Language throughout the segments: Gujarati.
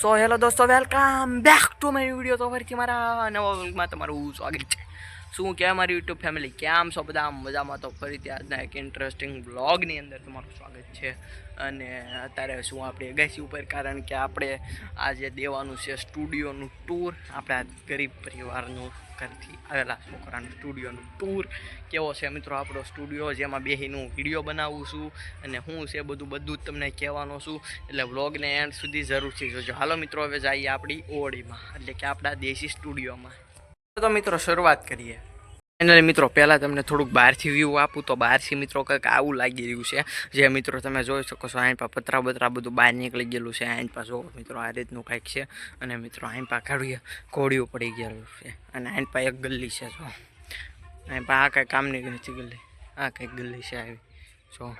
સો હેલો દોસ્તો, welcome back to my video. તો ફરીથી મારા નવા વ્લોગમાં તમારું સ્વાગત છે. શું કે મારી યુટ્યુબ ફેમિલી કેમ છો બધા? મજામાં તો ફરીથી આજના એક ઇન્ટરેસ્ટિંગ બ્લોગની અંદર તમારું સ્વાગત છે. અને અત્યારે શું આપણે અગાસી ઉપર? કારણ કે આપણે આજે દેવાનું છે સ્ટુડિયોનું ટૂર આપણા ગરીબ પરિવારનું ઘરથી આવેલા છોકરાનું સ્ટુડિયોનું ટૂર કેવો છે મિત્રો આપણો સ્ટુડિયો? જેમાં બેહીનું વીડિયો બનાવું છું અને હું છે બધું બધું જ તમને કહેવાનો છું. એટલે વ્લોગને એન્ડ સુધી જરૂરથી જોજો. હાલો મિત્રો, હવે જઈએ આપણી ઓળીમાં એટલે કે આપણા દેશી સ્ટુડિયોમાં. તો મિત્રો શરૂઆત કરીએ. ફાઇનલી મિત્રો, પહેલાં તમને થોડુંક બહારથી વ્યૂ આપું તો બહારથી મિત્રો કંઈક આવું લાગી રહ્યું છે. જે મિત્રો તમે જોઈ શકો છો અહીં પા પતરા બતરા બધું બહાર નીકળી ગયેલું છે. અહીં પા જો મિત્રો, આ રીતનું કાંઈક છે. અને મિત્રો અહીં પા કાઢીએ ઘોડિયું પડી ગયેલું છે. અને અહીં પા એક ગલ્લી છે જો અહીં પા આ કાંઈ કામની નથી ગલ્લી આ કંઈક ગલ્લી છે આવી જો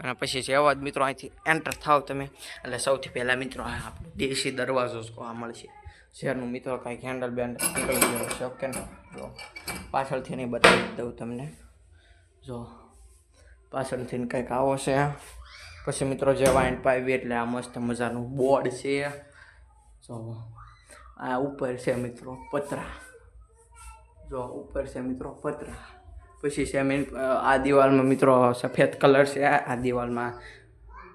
અને પછી જેવા જ મિત્રો અહીંથી એન્ટર થાવ તમે. એટલે સૌથી પહેલાં મિત્રો આપણો દેશી દરવાજો જ જોવા મળશે. શેરનું મિત્રો કાંઈક હેન્ડલ બેન્ડલ નીકળી ગયો છે ઓકે જો, પાછળથી નહીં બતાવી દઉં તમને. જો, પાછળથી કંઈક આવો છે. પછી મિત્રો જેવા વાઇન પાવી એટલે આ મસ્ત મજાનું બોર્ડ છે. જો, આ ઉપર છે મિત્રો પતરા. જો ઉપર છે મિત્રો પતરા. પછી છે આ દિવાલમાં મિત્રો સફેદ કલર છે. આ દિવાલમાં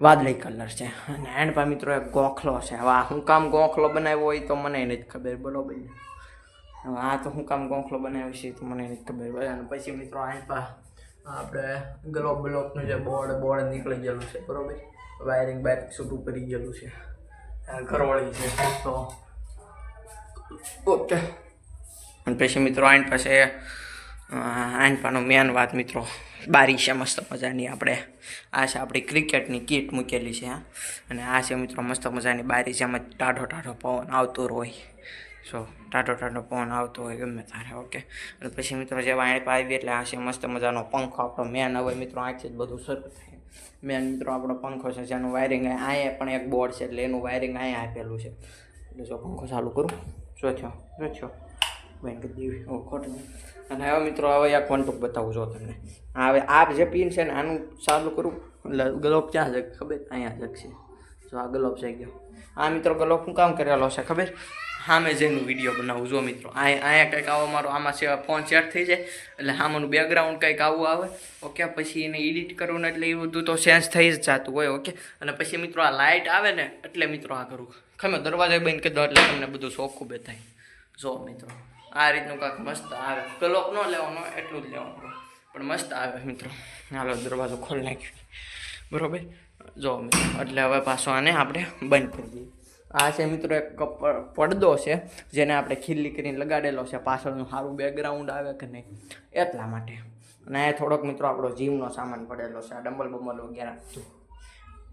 વાદળી કલર છે. અને એન્ડ પા મિત્રો એક ગોખલો છે. હવે હું કામ ગોખલો બનાવ્યો હોય તો મને નથી ખબર. બરોબર હવે આ તો હું કામ ગોખલો બનાવ્યો છે તો મને નથી ખબર. અને પછી મિત્રો એન્ડ પા આપણે ગ્લોબ બ્લોકનું જે બોર્ડ બોર્ડ નીકળી ગયેલું છે. બરોબર? વાયરિંગ બાયરિંગ છૂટું પડી ગયેલું છે. ઘરવાળી છે. તો ઓકે. અને પછી મિત્રો આઈન પાસે આઈન પાનો મેન વાત મિત્રો. બારી છે મસ્ત મજાની આપણે. આ છે આપણી ક્રિકેટની કીટ મૂકેલી છે અને આ છે મિત્રો મસ્ત મજાની બારી છે, એમાં ટાઢો ટાઢો પવન આવતો હોય સો, ટાઢો ટાઢો પવન આવતો હોય ગમે તારે ઓકે. અને પછી મિત્રો જેવા વાણી પાવી એટલે આ છે મસ્ત મજાનો પંખો, આપણો મેન હવે મિત્રો આખી જ બધું શરૂ થાય. મેન મિત્રો આપણો પંખો છે, જેનું વાયરિંગ અહીંયા પણ એક બોર્ડ છે, એટલે એનું વાયરિંગ અહીંયા આપેલું છે. એટલે જો પંખો ચાલુ કરું. જો થયો, જો થયો બેંક દેવી ઓ અને હવે મિત્રો, હવે આ વનટુક બતાવું જો તમને. હવે આ જે પિન છે ને, આનું ચાલુ કરું, એટલે ગ્લોબ ક્યાં છે ખબર? અહીંયા જગશે જો આ ગ્લોબ છે ગયો. આ મિત્રો ગ્લોબ હું કામ કરેલો છે, ખબર? સામે જઈને વીડિયો બનાવું જો મિત્રો. અહીંયા કંઈક આવો મારો, આમાં છે ફોન સેટ થઈ જાય, એટલે સામાનું બેકગ્રાઉન્ડ કંઈક આવું આવે. ઓકે, પછી એને એડિટ કરવું ને એટલે એ બધું તો સેન્સ થઈ જ જતું હોય, ઓકે? અને પછી મિત્રો, આ લાઇટ આવે ને, એટલે મિત્રો આ કરું. ખમે દરવાજા બંધ કરી દો એટલે તમને બધું ચોખ્ખું બેતાય જો મિત્રો. આ રીતનું કાંઈક મસ્ત આવે. કલોક ન લેવાનો, એટલું જ લેવાનું. પણ મસ્ત આવે મિત્રો. હાલો, દરવાજો ખોલી નાખ્યો. બરોબર? જો એટલે હવે પાછો આને આપણે બંધ કરી દઈએ. આ છે મિત્રો એક પડદો છે, જેને આપણે ખીલ્લી કરીને લગાડેલો છે. પાછળનું સારું બેકગ્રાઉન્ડ આવે કે નહીં, એટલા માટે. અને આ થોડોક મિત્રો આપણો જીમનો સામાન પડેલો છે. આ ડંબલ બમ્બલ વગેરે.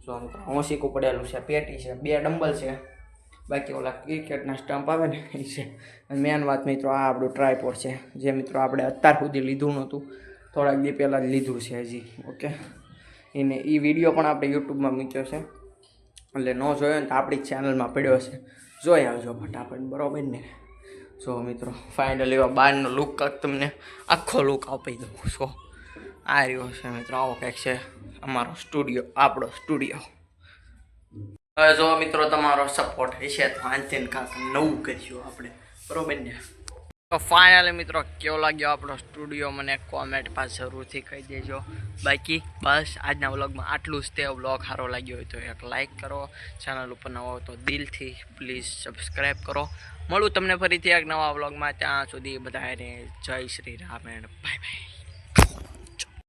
જો મિત્રો હોંસીકું પડેલું છે, પેટી છે, બે ડંબલ છે. બાકી ઓલા ક્રિકેટના સ્ટમ્પ આવે ને એ છે. મેન વાત મિત્રો આ આપણું ટ્રાયપોડ છે, જે મિત્રો આપણે અત્યાર સુધી લીધું નહોતું. થોડાક દી પહેલાં જ લીધું છે હજી ઓકે એને, એ વીડિયો પણ આપણે યુટ્યુબમાં મૂક્યો છે. એટલે ન જોયો ને તો આપણી ચેનલમાં પડ્યો છે જોઈ આવજો ફટાફટ, બરાબર ને? જો મિત્રો ફાઇનલ એવા બહારનો લુક કાંક તમને આખો લુક આપી દઉં છો. આ રહ્યો છે મિત્રો, આવો કંઈક છે અમારો સ્ટુડિયો આપણો સ્ટુડિયો જો મિત્રો તમારો સપોર્ટ હશે તો આનથી કાંક નવું કરીશું આપણે. બરોબર ને? તો ફાઇનલી મિત્રો, કેવો લાગ્યો આપણો સ્ટુડિયો મને કોમેન્ટ પાસે જરૂરથી કહી દેજો. બાકી, બસ આજના વ્લોગમાં આટલું જ. તે વ્લોગ સારો લાગ્યો હોય તો એક લાઇક કરો. ચેનલ ઉપર નવો હોય તો દિલથી પ્લીઝ સબસ્ક્રાઈબ કરો. મળું તમને ફરીથી એક નવા વ્લોગમાં ત્યાં સુધી બધાને Jai Shri Ram and bye bye